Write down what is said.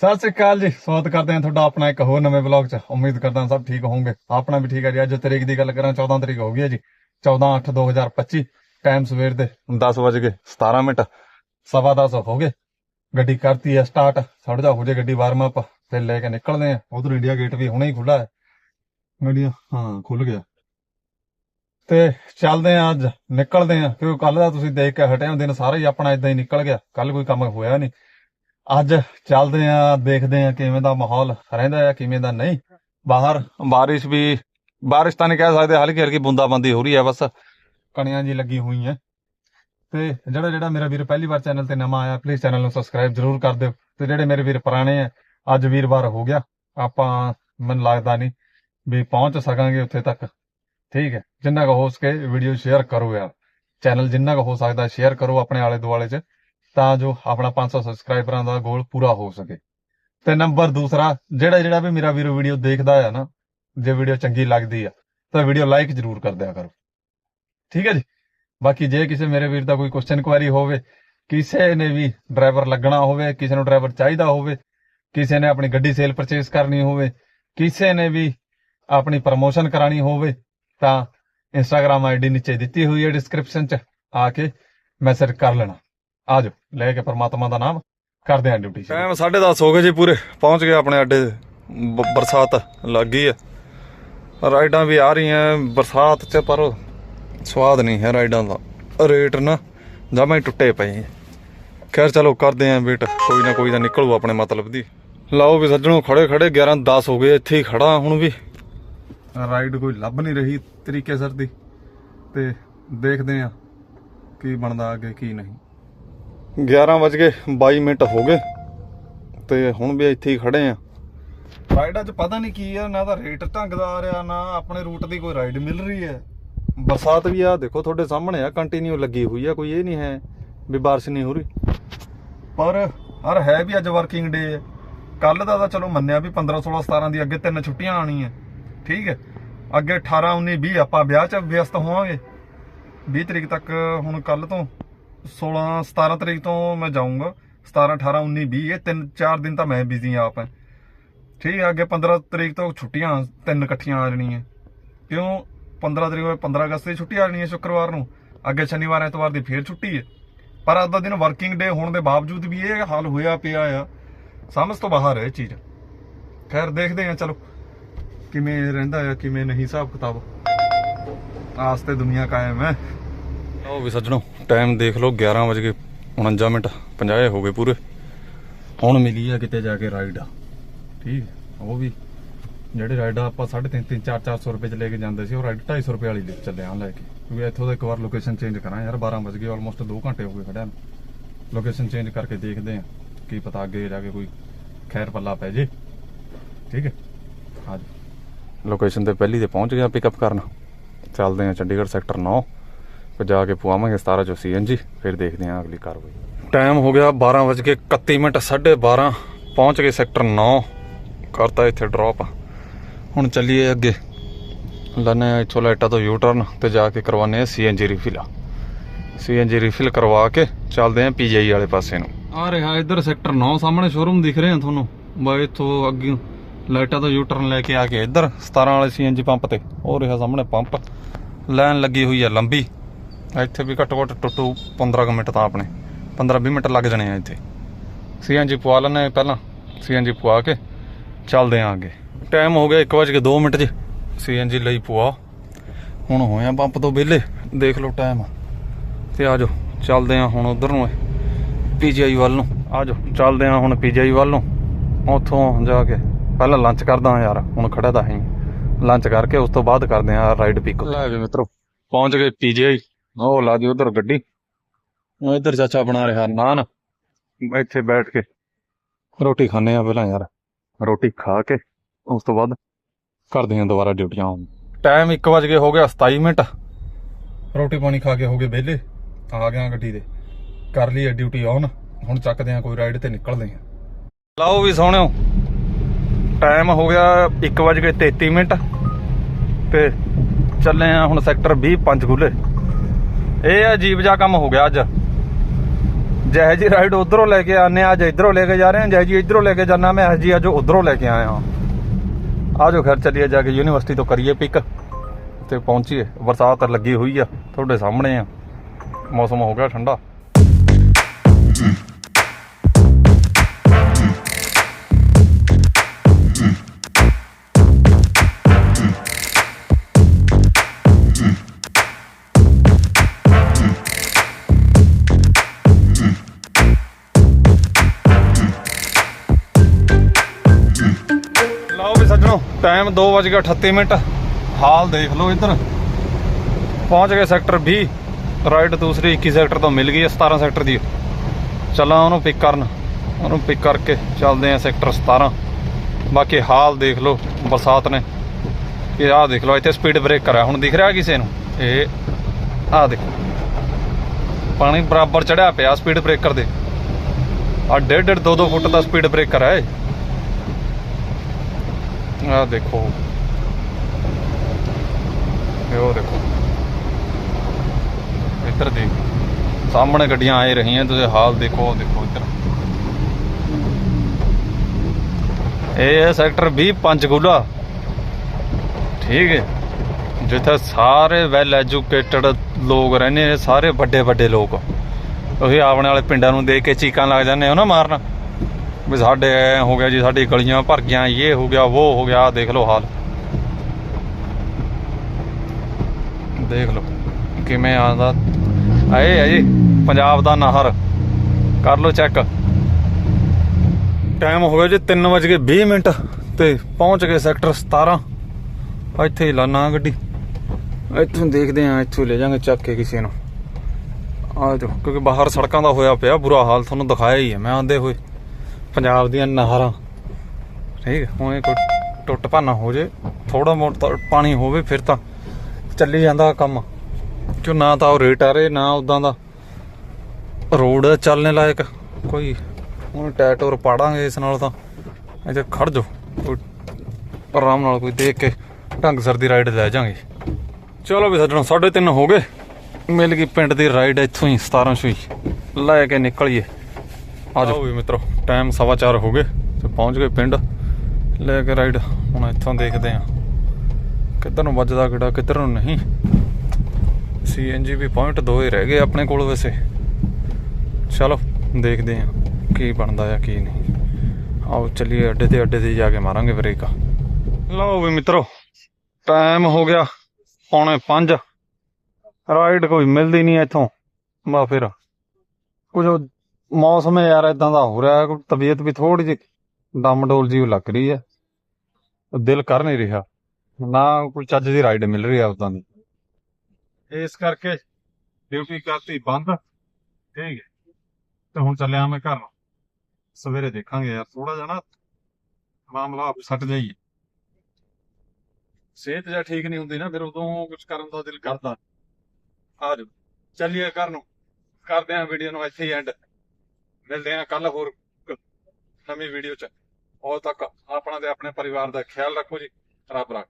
ਸਤਿ ਸ੍ਰੀ ਅਕਾਲ ਜੀ, ਸਵਾਗਤ ਕਰਦੇ ਹਾਂ ਤੁਹਾਡਾ ਆਪਣਾ ਇੱਕ ਹੋਰ ਨਵੇਂ ਵਲੌਗ 'ਚ। ਉਮੀਦ ਕਰਦਾ ਸਭ ਠੀਕ ਹੋਵੋਗੇ। ਆਪਣਾ ਵੀ ਠੀਕ ਹੈ ਜੀ। ਅੱਜ ਤਰੀਕ ਦੀ ਗੱਲ ਕਰਾਂ 14 ਤਰੀਕ ਹੋ ਗਈ ਹੈ ਜੀ। 14 8 2025 ਟਾਈਮ ਸਵੇਰ ਦੇ 10 ਵਜ 17 ਮਿੰਟ, ਸਵਾ 10 ਹੋ ਗਏ। ਗੱਡੀ ਕਰਤੀ ਹੈ ਸਟਾਰਟ ਥੋੜਾ ਜਿਹਾ ਹੋ ਜੇ ਗੱਡੀ ਵਾਰਮ ਅਪ, ਫਿਰ ਲੈ ਕੇ ਨਿਕਲਦੇ ਆ ਉਧਰ ਇੰਡੀਆ ਗੇਟ ਵੀ ਹੁਣੇ ਹੀ ਖੁੱਲਾ ਹੈ। ਗੱਡੀਆਂ, ਹਾਂ ਖੁੱਲ ਗਿਆ। ਤੇ ਚੱਲਦੇ ਆ ਅੱਜ, ਨਿਕਲਦੇ ਆ ਕਿਉਂਕਿ ਕੱਲ ਦਾ ਤੁਸੀਂ ਦੇਖ ਕੇ ਹਟੇ ਹੋ ਦਿਨ ਸਾਰਾ ਹੀ ਆਪਣਾ ਇਦਾਂ ਹੀ ਨਿਕਲ ਗਿਆ। ਕੱਲ ਕੋਈ ਕੰਮ ਹੋਇਆ ਨਹੀਂ। ਅੱਜ ਚੱਲਦੇ ਆ, ਦੇਖਦੇ ਆ ਕਿਵੇਂ ਦਾ ਮਾਹੌਲ ਰਹਿੰਦਾ ਹੈ ਕਿਵੇਂ ਦਾ ਨਹੀਂ। ਬਾਹਰ ਬਾਰਿਸ਼ ਵੀ, ਬਾਰਿਸ਼ ਤਾਂ ਨਹੀਂ ਕਹਿ ਸਕਦੇ, ਹਲਕੀ ਹਲਕੀ ਬੂੰਦਾਬਾਂਦੀ ਹੋ ਰਹੀ ਹੈ ਬਸ। ਕਣੀਆਂ ਜੀ ਲੱਗੀ ਹੋਈ ਹੈ ਤੇ ਜਿਹੜਾ ਜਿਹੜਾ ਮੇਰਾ ਵੀਰ ਪਹਿਲੀ ਵਾਰ ਚੈਨਲ ਤੇ ਨਵਾਂ ਆਇਆ ਪਲੀਜ਼ ਚੈਨਲ ਨੂੰ ਸਬਸਕ੍ਰਾਈਬ ਜ਼ਰੂਰ ਕਰ ਦਿਓ। ਤੇ ਜਿਹੜੇ ਮੇਰੇ ਵੀਰ ਪੁਰਾਣੇ ਆ ਅੱਜ ਵੀਰਵਾਰ ਹੋ ਗਿਆ। ਆਪਾਂ, ਮੈਨੂੰ ਲੱਗਦਾ ਨਹੀਂ ਵੀ ਪਹੁੰਚ ਸਕਾਂਗੇ ਉੱਥੇ ਤੱਕ। ਠੀਕ ਹੈ ਜਿੰਨਾ ਕੁ ਹੋ ਸਕੇ ਵੀਡੀਓ ਸ਼ੇਅਰ ਕਰੋ ਯਾਰ। ਚੈਨਲ ਜਿੰਨਾ ਕੁ ਹੋ ਸਕਦਾ ਸ਼ੇਅਰ ਕਰੋ ਆਪਣੇ ਆਲੇ ਦੁਆਲੇ 'ਚ। ਤਾਂ ਜੋ ਆਪਣਾ 500 ਸਬਸਕ੍ਰਾਈਬਰਾਂ ਦਾ ਗੋਲ ਪੂਰਾ ਹੋ ਸਕੇ। ਤੇ ਨੰਬਰ ਦੂਸਰਾ, ਜਿਹੜਾ ਜਿਹੜਾ ਵੀ ਮੇਰਾ ਵੀਰੋ ਵੀਡੀਓ ਦੇਖਦਾ ਆ ਨਾ, ਜੇ ਵੀਡੀਓ ਚੰਗੀ ਲੱਗਦੀ ਆ, ਤਾਂ ਵੀਡੀਓ ਲਾਈਕ ਜ਼ਰੂਰ ਕਰ ਦਿਆ ਕਰੋ। ਠੀਕ ਹੈ ਜੀ? ਬਾਕੀ ਜੇ ਕਿਸੇ ਮੇਰੇ ਵੀਰ ਦਾ ਕੋਈ ਕੁਐਸਚਨ ਕੁਐਰੀ ਹੋਵੇ, ਕਿਸੇ ਨੇ ਵੀ ਡਰਾਈਵਰ ਲੱਗਣਾ ਹੋਵੇ, ਕਿਸੇ ਨੂੰ ਡਰਾਈਵਰ ਚਾਹੀਦਾ ਹੋਵੇ, ਕਿਸੇ ਨੇ ਆਪਣੀ ਗੱਡੀ ਸੇਲ ਪਰਚੇਸ ਕਰਨੀ ਹੋਵੇ, ਕਿਸੇ ਨੇ ਵੀ ਆਪਣੀ ਪ੍ਰਮੋਸ਼ਨ ਕਰਾਣੀ ਹੋਵੇ, ਤਾਂ ਇੰਸਟਾਗ੍ਰam ਆਈਡੀ ਨੀਚੇ ਦਿੱਤੀ ਹੋਈ ਹੈ ਡਿਸਕ੍ਰਿਪਸ਼ਨ 'ਚ, ਆ ਕੇ ਮੈਸੇਜ ਕਰ ਲੈਣਾ। ਆਜੋ ਲੈ ਕੇ ਪਰਮਾਤਮਾ ਦਾ ਨਾਮ ਕਰਦੇ ਆਂ ਡਿਊਟੀ ਟਾਈਮ 10:30 ਹੋ ਗਏ ਜੀ ਪੂਰੇ ਪਹੁੰਚ ਗਏ ਆਪਣੇ ਅੱਡੇ ਬਰਸਾਤ ਲੱਗ ਗਈ ਹੈ ਰਾਈਡਾਂ ਵੀ ਆ ਰਹੀਆਂ ਬਰਸਾਤ 'ਚ ਪਰ ਸਵਾਦ ਨਹੀਂ ਹੈ ਰਾਈਡਾਂ ਦਾ। ਰੇਟ ਨਾ ਜਮਾਂ ਹੀ ਟੁੱਟੇ ਪਏ ਖੈਰ ਚਲੋ ਕਰਦੇ ਆਂ ਵੇਟ ਕੋਈ ਨਾ ਕੋਈ ਤਾਂ ਨਿਕਲੂ ਆਪਣੇ ਮਤਲਬ ਦੀ। ਲਾਓ ਵੀ ਸੱਜਣੋ ਖੜੇ ਖੜੇ 11 10 ਹੋ ਗਏ ਇੱਥੇ ਹੀ ਖੜਾ ਹੁਣ ਵੀ। ਰਾਈਡ ਕੋਈ ਲੱਭ ਨਹੀਂ ਰਹੀ ਤਰੀਕੇ ਸਰ ਦੀ। ਤੇ ਦੇਖਦੇ ਆਂ ਕੀ ਬਣਦਾ ਅੱਗੇ ਕੀ ਨਹੀਂ। 11 ਵਜ ਗਏ 22 ਮਿੰਟ ਹੋ ਗਏ ਤੇ ਹੁਣ ਵੀ ਇੱਥੇ ਹੀ ਖੜੇ ਆ। ਰਾਈਡਾਂ 'ਚ ਪਤਾ ਨਹੀਂ ਕੀ ਆ ਨਾ ਤਾਂ ਰੇਟ ਢੰਗ ਦਾ ਆ ਰਿਹਾ ਨਾ ਆਪਣੇ ਰੂਟ ਦੀ ਕੋਈ ਰਾਈਡ ਮਿਲ ਰਹੀ ਹੈ। ਬਰਸਾਤ ਵੀ ਆ ਦੇਖੋ ਤੁਹਾਡੇ ਸਾਹਮਣੇ ਆ ਕੰਟੀਨਿਊ ਲੱਗੀ ਹੋਈ ਆ ਕੋਈ ਇਹ ਨਹੀਂ ਹੈ ਵੀ ਬਾਰਿਸ਼ ਨਹੀਂ ਹੋ ਰਹੀ। ਪਰ ਹਰ ਹੈ ਵੀ ਅੱਜ ਵਰਕਿੰਗ ਡੇ ਹੈ। ਕੱਲ ਦਾ ਤਾਂ ਚਲੋ ਮੰਨਿਆ ਵੀ 15 16 17 ਦੀ ਅੱਗੇ ਤਿੰਨ ਛੁੱਟੀਆਂ ਆਣੀਆਂ ਠੀਕ ਹੈ। ਅੱਗੇ 18 19 20 ਆਪਾਂ ਵਿਆਹ 'ਚ ਵਿਅਸਤ ਹੋਵਾਂਗੇ। 20 ਤਰੀਕ ਤੱਕ ਹੁਣ ਕੱਲ ਤੋਂ 16 17 ਤਰੀਕ ਤੋਂ ਮੈਂ ਜਾਊਂਗਾ। 17 18 19 20 ਇਹ ਤਿੰਨ, ਚਾਰ ਦਿਨ ਤਾਂ ਮੈਂ ਬਿਜ਼ੀ ਆ ਆਪ। ਠੀਕ ਹੈ, ਅੱਗੇ 15 ਤਰੀਕ ਤੋਂ ਛੁੱਟੀਆਂ ਤਿੰਨ ਇਕੱਠੀਆਂ ਆ ਜਾਣੀਆਂ। ਕਿਉਂ? 15 ਤਰੀਕ ਨੂੰ 15 ਅਗਸਤ ਦੀ ਛੁੱਟੀ ਆ ਜਾਣੀ ਹੈ ਸ਼ੁੱਕਰਵਾਰ ਨੂੰ। ਅੱਗੇ ਸ਼ਨੀਵਾਰ, ਐਤਵਾਰ ਦੀ ਫੇਰ ਛੁੱਟੀ ਹੈ। ਪਰ ਅੱਜ ਦਾ ਦਿਨ ਵਰਕਿੰਗ ਡੇ ਹੋਣ ਦੇ ਬਾਵਜੂਦ ਵੀ ਇਹ ਹਾਲ ਹੋਇਆ ਪਿਆ ਆ। ਸਮਝ ਤੋਂ ਬਾਹਰ ਹੈ ਇਹ ਚੀਜ਼। ਖੈਰ, ਦੇਖਦੇ ਆ ਚਲੋ। ਕਿਵੇਂ ਰਹਿੰਦਾ ਆ, ਕਿਵੇਂ ਨਹੀਂ ਹਿਸਾਬ ਕਿਤਾਬ ਆਸ ਤੇ ਦੁਨੀਆ ਕਾਇਮ ਹੈ। ਉਹ ਵੀ ਸੱਜਣੋ ਟਾਈਮ ਦੇਖ ਲਓ 11 ਵਜੇ 49 ਮਿੰਟ 50 ਹੋ ਗਏ ਪੂਰੇ। ਹੁਣ ਮਿਲੀ ਆ ਕਿਤੇ ਜਾ ਕੇ ਰਾਈਡ ਠੀਕ, ਉਹ ਵੀ ਜਿਹੜੇ ਰਾਈਡ ਆਪਾਂ 3.5 3 4 400 ਰੁਪਏ ਚ ਲੈ ਕੇ ਜਾਂਦੇ ਸੀ, ਉਹ ਰਾਈਡ 250 ਰੁਪਏ ਵਾਲੀ ਲੈ ਚੱਲੇ ਆਂ ਲੈ ਕੇ। ਕਿਉਂਕਿ ਇੱਥੋਂ ਦਾ ਇੱਕ ਵਾਰ ਲੋਕੇਸ਼ਨ ਚੇਂਜ ਕਰਾਂ ਯਾਰ 12 ਵਜ ਗਏ ਆਲਮੋਸਟ 2 ਘੰਟੇ ਹੋ ਗਏ ਖੜਿਆ ਨੂੰ। ਲੋਕੇਸ਼ਨ ਚੇਂਜ ਕਰਕੇ ਦੇਖਦੇ ਆਂ, ਕੀ ਪਤਾ ਅੱਗੇ ਜਾ ਕੇ ਕੋਈ ਖੈਰ ਪੱਲਾ ਪੈ ਜੇ। ਠੀਕ ਹੈ ਹਾਂਜੀ ਲੋਕੇਸ਼ਨ ਤੇ ਪਹਿਲੀ ਤੇ ਪਹੁੰਚ ਗਿਆ ਪਿਕਅਪ ਕਰਨ। ਚੱਲਦੇ ਆਂ ਚੰਡੀਗੜ੍ਹ ਸੈਕਟਰ 9 ਜਾ ਕੇ ਪਵਾਵਾਂਗੇ 17 ਚੋਂ ਸੀਐਨਜੀ ਫਿਰ ਦੇਖਦੇ ਆਂ ਅਗਲੀ ਕਾਰਵਾਈ। ਟਾਈਮ ਹੋ ਗਿਆ 12:31 ਮਿੰਟ 12:30 ਪਹੁੰਚ ਗਏ ਸੈਕਟਰ 9 ਕਰਤਾ ਇੱਥੇ ਡ੍ਰੌਪ ਹੁਣ ਚੱਲੀਏ ਅੱਗੇ। ਆ ਇੱਥੋਂ ਲਾਈਟਾਂ ਤੋਂ ਯੂ ਟਰਨ ਤੇ ਜਾ ਕੇ ਕਰਵਾਨੇ ਆ। ਸੀਐਨਜੀ ਰਿਫਿਲ ਸੀਐਨਜੀ ਰਿਫਿਲ ਕਰਵਾ ਕੇ ਚੱਲਦੇ ਆ ਪੀਜੀਆਈ ਵਾਲੇ ਪਾਸੇ ਨੂੰ। ਆ ਰਿਹਾ ਇੱਧਰ ਸੈਕਟਰ 9 ਸਾਹਮਣੇ ਸ਼ੋਰੂਮ ਦਿਖ ਰਹੇ ਤੁਹਾਨੂੰ। ਬਾ ਇੱਥੋਂ ਅੱਗੇ ਲਾਈਟਾਂ ਤੋਂ ਯੂ ਟਰਨ ਲੈ ਕੇ ਆ ਕੇ ਇੱਧਰ 17 ਵਾਲੇ ਸੀਐਨਜੀ ਪੰਪ ਤੇ। ਉਹ ਰਿਹਾ ਸਾਹਮਣੇ ਪੰਪ ਲਾਈਨ ਲੱਗੀ ਹੋਈ ਆ ਲੰਬੀ। ਇੱਥੇ ਵੀ ਘੱਟੋ ਘੱਟ ਟੁੱਟੂ 15 ਕੁ ਮਿੰਟ ਤਾਂ ਆਪਣੇ 15-20 ਮਿੰਟ ਲੱਗ ਜਾਣੇ ਆ ਇੱਥੇ। ਸੀਐਨਜੀ ਪਵਾ ਲੈਣੇ ਪਹਿਲਾਂ ਸੀਐਨਜੀ ਪਵਾ ਕੇ ਚੱਲਦੇ ਆਂ ਅੱਗੇ। ਟਾਈਮ ਹੋ ਗਿਆ 1:02 ਮਿੰਟ ਜੀ। ਸੀਐਨਜੀ ਲਈ ਪਵਾ। ਹੁਣ ਹੋਇਆ ਪੰਪ ਤੋਂ ਵਿਹਲੇ ਦੇਖ ਲਓ ਟਾਈਮ ਤੇ ਆ ਜਾਓ ਚੱਲਦੇ ਆਂ ਹੁਣ ਉਧਰ ਨੂੰ ਪੀਜੀਆਈ ਵੱਲ ਨੂੰ। ਆ ਜਾਓ ਚੱਲਦੇ ਆਂ ਹੁਣ ਪੀਜੀਆਈ ਵੱਲ ਨੂੰ। ਉੱਥੋਂ ਜਾ ਕੇ ਪਹਿਲਾਂ ਲੰਚ ਕਰਦਾ ਯਾਰ ਹੁਣ ਖੜਾ ਤਾਂ ਹੈ ਲੰਚ ਕਰਕੇ ਉਸ ਤੋਂ ਬਾਅਦ ਕਰਦੇ ਆਂ ਰਾਈਡ ਪਿਕ ਲੈ ਵੀ ਮਿੱਤਰੋ। ਪਹੁੰਚ ਗਏ ਪੀਜੀਆਈ। ਉਹ ਲਾ ਦੀ ਉਧਰ ਗੱਡੀ। ਉਹ ਇੱਧਰ ਚਾਚਾ ਬਣਾ ਰਿਹਾ। ਨਾਨ ਇੱਥੇ ਬੈਠ ਕੇ। ਰੋਟੀ ਖਾਣੇ ਆ ਪਹਿਲਾਂ ਯਾਰ। ਰੋਟੀ ਖਾ ਕੇ ਉਸ ਤੋਂ ਬਾਅਦ ਕਰਦੇ ਆਂ ਦੁਬਾਰਾ ਡਿਊਟੀਆਂ ਟਾਈਮ 1 ਵਜ ਹੋ ਗਿਆ 27 ਮਿੰਟ। ਰੋਟੀ ਪਾਣੀ ਖਾ ਕੇ ਹੋ ਗਏ ਵਿਹਲੇ। ਆ ਗਿਆ ਗੱਡੀ ਦੇ ਕਰ ਲਈ ਡਿਊਟੀ ਆਨ ਹੁਣ ਚੱਕਦੇ ਆ ਕੋਈ ਰਾਈਡ ਤੇ ਨਿਕਲਦੇ ਆ। ਲਾਓ ਵੀ ਸੋਹਣਿਓ। ਟਾਈਮ ਹੋ ਗਿਆ 1 ਵਜ ਕੇ 33 ਮਿੰਟ। ਤੇ ਚੱਲੇ ਆ ਹੁਣ ਸੈਕਟਰ 20 ਪੰਜ ਖੁੱਲੇ ਇਹ ਅਜੀਬ ਜਿਹਾ ਕੰਮ ਹੋ ਗਿਆ ਅੱਜ। ਜੈ ਜੀ ਰਾਈਡ ਉਧਰੋਂ ਲੈ ਕੇ ਆਨੇ ਅੱਜ ਇਧਰੋਂ ਲੈ ਕੇ ਜਾ ਰਹੇ ਹਾਂ ਜੈ ਜੀ ਇਧਰੋਂ ਲੈ ਕੇ ਜਾਣਾ ਮੈਂ, ਅੱਜ ਜੀ ਅੱਜ ਉਧਰੋਂ ਲੈ ਕੇ ਆਇਆ ਹਾਂ। ਆਜੋ ਘਰ ਚੱਲੀਏ ਜਾ ਕੇ ਯੂਨੀਵਰਸਿਟੀ ਤੋਂ ਕਰੀਏ ਪਿਕ ਤੇ ਪਹੁੰਚੀਏ, ਬਰਸਾਤ ਲੱਗੀ ਹੋਈ ਆ, ਤੁਹਾਡੇ ਸਾਹਮਣੇ ਆ। ਮੌਸਮ ਹੋ ਗਿਆ ਠੰਡਾ। Time 2:38 minute. ਹਾਲ ਦੇਖ ਲਓ ਇੱਧਰ। ਪਹੁੰਚ ਗਏ ਸੈਕਟਰ 20 ਰਾਈਟ ਦੂਸਰੀ 21 ਸੈਕਟਰ ਤੋਂ ਮਿਲ ਗਈ ਹੈ 17 ਸੈਕਟਰ ਦੀ। ਚੱਲਾਂ ਉਹਨੂੰ ਪਿਕ ਕਰਨ। ਉਹਨੂੰ ਪਿਕ ਕਰਕੇ ਚੱਲਦੇ ਆ ਸੈਕਟਰ 17 ਬਾਕੀ ਹਾਲ ਦੇਖ ਲਓ, ਬਰਸਾਤ ਨੇ। ਇਹ ਆਹ ਦੇਖ ਲਓ, ਇੱਥੇ ਸਪੀਡ ਬ੍ਰੇਕਰ ਹੈ ਹੁਣ ਦਿਖ ਰਿਹਾ ਕਿਸੇ ਨੂੰ? ਇਹ ਆਹ ਦੇਖੋ। ਪਾਣੀ ਬਰਾਬਰ ਚੜਿਆ ਪਿਆ ਸਪੀਡ ਬ੍ਰੇਕਰ ਦੇ। ਆ ਡੇਢ ਡੇਢ 2 2 ਫੁੱਟ ਦਾ ਸਪੀਡ ਬ੍ਰੇਕਰ ਹੈ ਇਹ ਦੇਖੋ ਇਹ ਦੇਖੋ ਇੱਧਰ ਦੇਖ ਸਾਹਮਣੇ ਗੱਡੀਆਂ ਆਏ ਰਹੀਆਂ, ਤੁਸੀਂ ਹਾਲ ਦੇਖੋ ਦੇਖੋ ਇੱਧਰ। ਇਹ ਹੈ ਸੈਕਟਰ 20 ਪੰਚਕੂਲਾ ਠੀਕ ਹੈ। ਜਿੱਥੇ ਸਾਰੇ ਵੈਲ ਐਜੂਕੇਟਡ ਲੋਕ ਰਹਿੰਦੇ ਨੇ, ਸਾਰੇ ਵੱਡੇ ਵੱਡੇ ਲੋਕ। ਤੁਸੀਂ ਆਪਣੇ ਵਾਲੇ ਪਿੰਡਾਂ ਨੂੰ ਦੇਖ ਕੇ ਚੀਕਾਂ ਲੱਗ ਜਾਂਦੇ ਹੋ ਨਾ ਮਾਰਨ। ਵੀ ਸਾਡੇ ਐ ਹੋ ਗਿਆ ਜੀ, ਸਾਡੀ ਗਲੀਆਂ ਭਰ ਗਈਆਂ, ਇਹ ਹੋ ਗਿਆ, ਉਹ ਹੋ ਗਿਆ ਦੇਖ ਲਓ ਹਾਲ। ਦੇਖ ਲਓ ਕਿਵੇਂ ਆਉਂਦਾ। ਆਏ ਹੈ ਜੀ, ਪੰਜਾਬ ਦਾ ਨਹਰ। ਕਰ ਲਓ ਚੈੱਕ। ਟਾਈਮ ਹੋ ਗਿਆ ਜੀ 3:20 ਮਿੰਟ ਤੇ ਪਹੁੰਚ ਗਏ ਸੈਕਟਰ 17 ਇੱਥੇ ਹੀ ਲਾਣਾ ਗੱਡੀ। ਇੱਥੋਂ ਦੇਖਦੇ ਆ ਇੱਥੋਂ ਲੈ ਜਾਾਂਗੇ ਚੱਕ ਕੇ ਕਿਸੇ ਨੂੰ। ਆ ਜਾਓ, ਕਿਉਂਕਿ ਬਾਹਰ ਸੜਕਾਂ ਦਾ ਹੋਇਆ ਪਿਆ, ਬੁਰਾ ਹਾਲ ਤੁਹਾਨੂੰ ਦਿਖਾਇਆ ਹੀ ਹੈ, ਮੈਂ ਆਂਦੇ ਹੋਏ। ਪੰਜਾਬ ਦੀਆਂ ਨਹਿਰਾਂ। ਠੀਕ ਹੈ ਹੁਣ ਇਹ ਕੋਈ ਟੁੱਟ ਭਾਨਾ ਹੋ ਜੇ ਥੋੜਾ ਮੋਟਾ ਪਾਣੀ ਹੋਵੇ ਫਿਰ ਤਾਂ ਚੱਲੀ ਜਾਂਦਾ ਕੰਮ। ਕਿਉਂ ਨਾ ਤਾਂ ਉਹ ਰੇਟ ਆ ਰਹੇ, ਨਾ ਉਦਾਂ ਦਾ ਰੋਡ ਚੱਲਣੇ ਲਾਇਕ। ਕੋਈ ਹੁਣ ਟੈਟੋਰ ਪਾੜਾਂਗੇ ਇਸ ਨਾਲ ਤਾਂ। ਇੱਥੇ ਖੜ ਜਾਓ, ਕੋਈ ਆਰਾਮ ਨਾਲ ਕੋਈ ਦੇਖ ਕੇ ਢੰਗ ਸਰ ਦੀ ਰਾਈਡ ਲੈ ਜਾਾਂਗੇ। ਚਲੋ ਵੀ ਸੱਜਣੋ 3:30 ਹੋ ਗਏ। ਮਿਲ ਗਈ ਪਿੰਡ ਦੀ ਰਾਈਡ ਇੱਥੋਂ ਹੀ 1700 ਹੀ। ਲੈ ਕੇ ਨਿਕਲੀਏ। ਆ ਜਾਓ। ਵੀ ਮਿੱਤਰੋ। ਟਾਈਮ 4:30 ਹੋ ਗਏ ਤੇ ਪਹੁੰਚ ਗਏ ਪਿੰਡ। ਲੈ ਕੇ ਰਾਈਡ ਹੁਣ ਇੱਥੋਂ ਦੇਖਦੇ ਆ ਕਿੱਧਰ ਨੂੰ ਵੱਜਦਾ ਕਿਹੜਾ, ਕਿੱਧਰ ਨੂੰ ਨਹੀਂ। ਸੀਐਨਜੀ ਵੀ ਪੁਆਇੰਟ ਦੋ ਹੀ ਰਹਿ ਗਏ ਆਪਣੇ ਕੋਲ ਵੈਸੇ। ਚਲੋ, ਦੇਖਦੇ ਆ ਕੀ ਬਣਦਾ ਆ, ਕੀ ਨਹੀਂ। ਆਓ ਚੱਲੀਏ ਅੱਡੇ ਤੇ ਅੱਡੇ ਤੇ ਜਾ ਕੇ ਮਾਰਾਂਗੇ ਬ੍ਰੇਕ ਲਓ ਵੀ ਮਿੱਤਰੋ ਟਾਈਮ ਹੋ ਗਿਆ ਪੌਣੇ 5 ਰਾਈਡ ਕੋਈ ਮਿਲਦੀ ਨਹੀਂ ਇੱਥੋਂ। ਬਾ ਫਿਰ, ਕੁਝ ਮੌਸਮ ਯਾਰ ਇਦਾਂ ਦਾ ਹੋ ਰਿਹਾ, ਕੋਈ ਤਬੀਅਤ ਵੀ ਥੋੜੀ ਜਿਹੀ ਡਮ ਡੋਲ ਜੀ ਲੱਗ ਰਹੀ ਹੈ। ਦਿਲ ਕਰ ਨਹੀਂ ਰਿਹਾ। ਨਾ ਕੋਈ ਚੱਜ ਦੀ ਰਾਈਡ ਮਿਲ ਰਹੀ ਆ ਉਦਾਂ ਦੀ। ਇਸ ਕਰਕੇ ਡਿਊਟੀ ਕਰਤੀ ਬੰਦ। ਠੀਕ ਹੈ। ਤੇ ਹੁਣ ਚੱਲਿਆ ਮੈਂ ਘਰ। ਨੂੰ ਸਵੇਰੇ ਦੇਖਾਂਗੇ ਯਾਰ ਥੋੜਾ ਜਿਹਾ ਨਾ ਮਾਮਲਾ ਸੱਟ ਜਾਈਏ ਸਿਹਤ ਜਾਂ ਠੀਕ ਨਹੀਂ ਹੁੰਦੀ ਨਾ, ਫਿਰ ਉਦੋਂ ਕੁਝ ਕਰਨ ਦਾ ਦਿਲ ਕਰਦਾ। ਆ ਜਾਓ। ਚੱਲੀਏ ਘਰ ਨੂੰ। ਕਰਦੇ ਆਂ ਵੀਡੀਓ ਨੂੰ, ਇੱਥੇ ਹੀ ਐਂਡ ਮਿਲਦੇ ਹਾਂ ਕੱਲ ਹੋਰ ਨਵੀਂ ਵੀਡੀਓ ਚ। ਉਦੋਂ ਤੱਕ ਆਪਣਾ ਤੇ ਆਪਣੇ ਪਰਿਵਾਰ ਦਾ ਖਿਆਲ ਰੱਖੋ ਜੀ। ਰੱਬ ਰੱਖ।